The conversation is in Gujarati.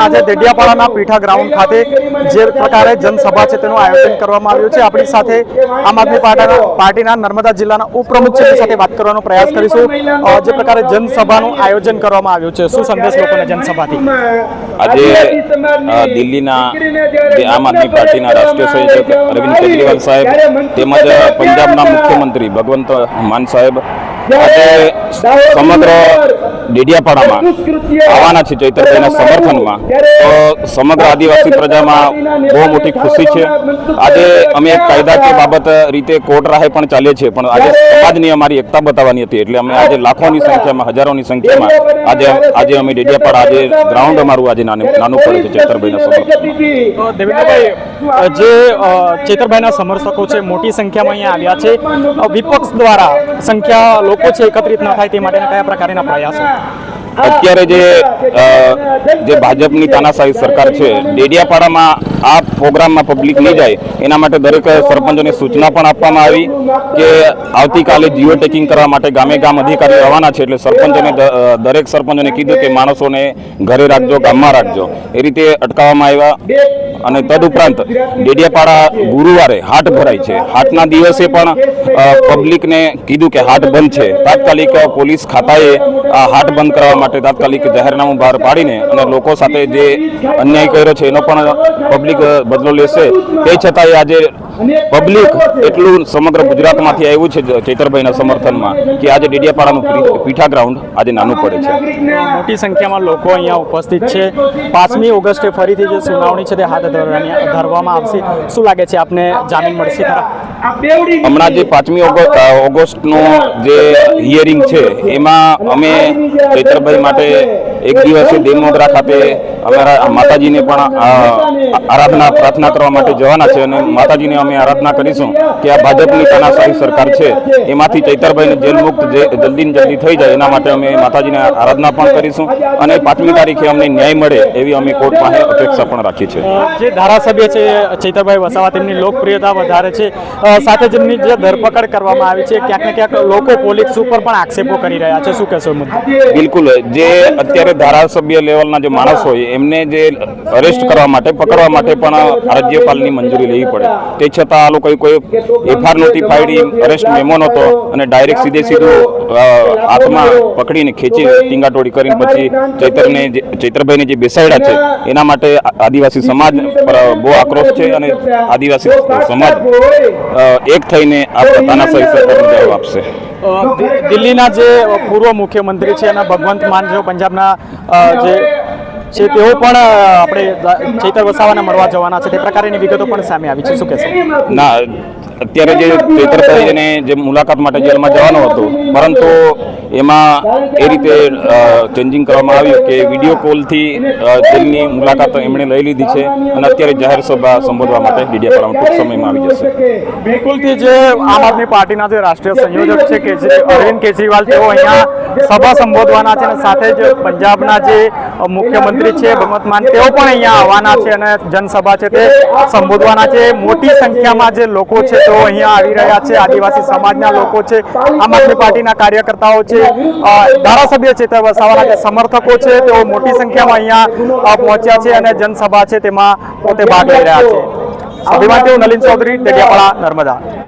આજે દેડિયાપાડાના પીઠા ગ્રાઉન્ડ ખાતે જે પ્રકારે જનસભા છે તેનું આયોજન કરવામાં આવ્યું છે. આપણી સાથે આમ આદમી પાર્ટીના પાર્ટીના નર્મદા જિલ્લાના ઉપપ્રમુખ છે સાથે વાત કરવાનો પ્રયાસ કરીશું. જે પ્રકારે જનસભાનું આયોજન કરવામાં આવ્યું છે. શું સંદેશ લોકોને જનસભાથી? આજે દિલ્હીના જે આમ આદમી પાર્ટીના રાષ્ટ્રીય સંયોજક અરવિંદ કેજરીવાલ સાહેબ તેમજ પંજાબના મુખ્યમંત્રી ભગવંત માન સાહેબ આજે સમગ્ર ડેડિયાપાડામાં આવવાના છે ચૈતરભાઈના સમર્થનમાં. તો સમગ્ર આદિવાસી પ્રજામાં બહુ મોટી ખુશી છે. આજે અમે એક કાયદાકીય બાબત રીતે કોર્ટ રાહે પણ ચાલીએ છીએ, પણ આજે સમાજની અમારી એકતા બતાવવાની હતી. એટલે અમે આજે લાખોની સંખ્યામાં, હજારોની સંખ્યામાં આજે આજે અમે ડેડિયાપાડા, આજે ગ્રાઉન્ડ અમારું આજે નાનું પડે છે ચૈતરભાઈના સમર્થનમાં. દેવેન્દ્રભાઈ જે ચેતરભાઈના સમર્થકો છે, મોટી સંખ્યામાં અહીંયા આવ્યા છે. વિપક્ષ દ્વારા સંખ્યા લોકો છે એકત્રિત ન થાય તે માટેના કયા પ્રકારના પ્રયાસો અત્યારે જે જે ભાજપની તાનાશાહી સરકાર છે ડેડિયાપાડામાં આ પ્રોગ્રામમાં પબ્લિક નહીં જાય. એના માટે દરેક સરપંચોને સૂચના પણ આપવામાં આવી કે આવતીકાલે જીઓ ટેકિંગ કરવા માટે ગામે ગામ અધિકારીઓ રવાના છે એટલે સરપંચોને દરેક સરપંચોને કીધું કે માણસોને ઘરે રાખજો, ગામમાં રાખજો. એ રીતે અટકાવવામાં આવ્યા અને તદુપરાંત ડેડિયાપાડા ગુરુવારે હાટ ભરાય છે. હાટના દિવસે પણ પબ્લિકને કીધું કે હાટ બંધ છે. તાત્કાલિક પોલીસ ખાતાએ આ હાટ બંધ કરવા માટે તાત્કાલિક જાહેરનામું બહાર પાડીને અને લોકો સાથે જે અન્યાય કર્યો છે એનો પણ પબ્લિક બદલો લેશે. તે છતાંય આજે પબ્લિક એટલું સમગ્ર ગુજરાતમાંથી આવ્યું છે ચૈતરભાઈના સમર્થનમાં કે આજે ડેડિયાપાડાનું પીઠા ગ્રાઉન્ડ આજે નાનું પડે છે. મોટી સંખ્યામાં લોકો અહીંયા ઉપસ્થિત છે. પાંચમી ઓગસ્ટે ફરીથી જે સુનાવણી છે તે હાથ ધરવાની ધરવામાં આવશે. શું લાગે છે આપને? જામીન મળશે ખરા? હમણાં જે પાંચમી ઓગસ્ટ ઓગસ્ટનું જે હિયરિંગ છે એમાં અમે ચૈતરભાઈ માટે એક દિવસે દેવમોગરા ખાતે અમારા માતાજીને પણ આરાધના પ્રાર્થના કરવા માટે જવાના છે અને માતાજીને અમે આરાધના કરીશું કે આ ભાજપની તાનાશાહી સરકાર છે. એમાંથી ચૈતરભાઈને જેલમુક્ત જલ્દી જલ્દી થઈ જાય. એના માટે અમે માતાજીને આરાધના પણ કરીશું અને પાંચમી તારીખે અમને ન્યાય મળે એવી અમે કોર્ટ પાસે અપેક્ષા પણ રાખી છે. જે ધારાસભ્ય છે ચૈતરભાઈ વસાવા તેમની લોકપ્રિયતા વધારે છે. સાથે જ એમની જે ધરપકડ કરવામાં આવી છે ક્યાંક ને ક્યાંક લોકો પોલીસ ઉપર પણ આક્ષેપો કરી રહ્યા છે. શું કહેશો મુદ્દે? બિલકુલ. જે અત્યારે ધારાસભ્ય લેવલના જે માણસ હોય, એમને જે અરેસ્ટ કરવા માટે, પકડવા માટે પણ રાજ્યપાલની મંજૂરી લેવી પડે. તે છતાં આ લોકોએ કોઈ એફઆર નહોતી ફાડી અરેસ્ટ મેમો નહોતો અને ડાયરેક્ટ સીધે સીધું હાથમાં પકડીને ખેંચી ટીંગાટોળી કરીને પછી ચૈતરને ચૈતરભાઈને જે બેસાડ્યા છે, એના માટે આદિવાસી સમાજ પર બહુ આક્રોશ છે અને આદિવાસી સમાજ એક થઈને આ તાનાશાહી સરકારને જવાબ આપશે. દિલ્હીના જે પૂર્વ મુખ્યમંત્રી છે અને ભગવંત માન જેઓ પંજાબના જે છે તેઓ પણ આપણે ચૈતર વસાવાને મળવા જવાના છે. તે પ્રકારની વિગતો પણ સામે આવી છે. શું કહેશો? ના અત્યારે જે ચૈતરભાઈને જે મુલાકાત માટે જેલમાં જવાનું હતું, પરંતુ એમાં એ રીતે ચેન્જિંગ કરવામાં આવ્યું કે વીડિયો કોલથી જેલની મુલાકાત એમણે લઈ લીધી છે અને અત્યારે જાહેર સભા સંબોધવા માટે ડીડીયાપાડામાં ટૂંક સમયમાં આવી જશે. બિલકુલથી જે આમ આદમી પાર્ટીના જે રાષ્ટ્રીય સંયોજક છે કેજરી અરવિંદ કેજરીવાલ, તેઓ અહીંયા સભા સંબોધવાના છે અને સાથે જ પંજાબના જે મુખ્યમંત્રી છે ભગવંત માન, તેઓ પણ અહીંયા આવવાના છે અને જનસભા છે તે સંબોધવાના છે. મોટી સંખ્યામાં જે લોકો છે તેઓ અહીંયા આવી રહ્યા છે. આદિવાસી સમાજના લોકો છે. આમ આદમી પાર્ટીના કાર્યકર્તાઓ છે. ધારાસભ્ય છે તે વસાવાના જે સમર્થકો છે. તેઓ મોટી સંખ્યામાં અહીંયા પહોંચ્યા છે અને જનસભા છે તેમાં પોતે ભાગ લઈ રહ્યા છે. અભિમાન નલિન ચૌધરી દેડિયાપાડા નર્મદા.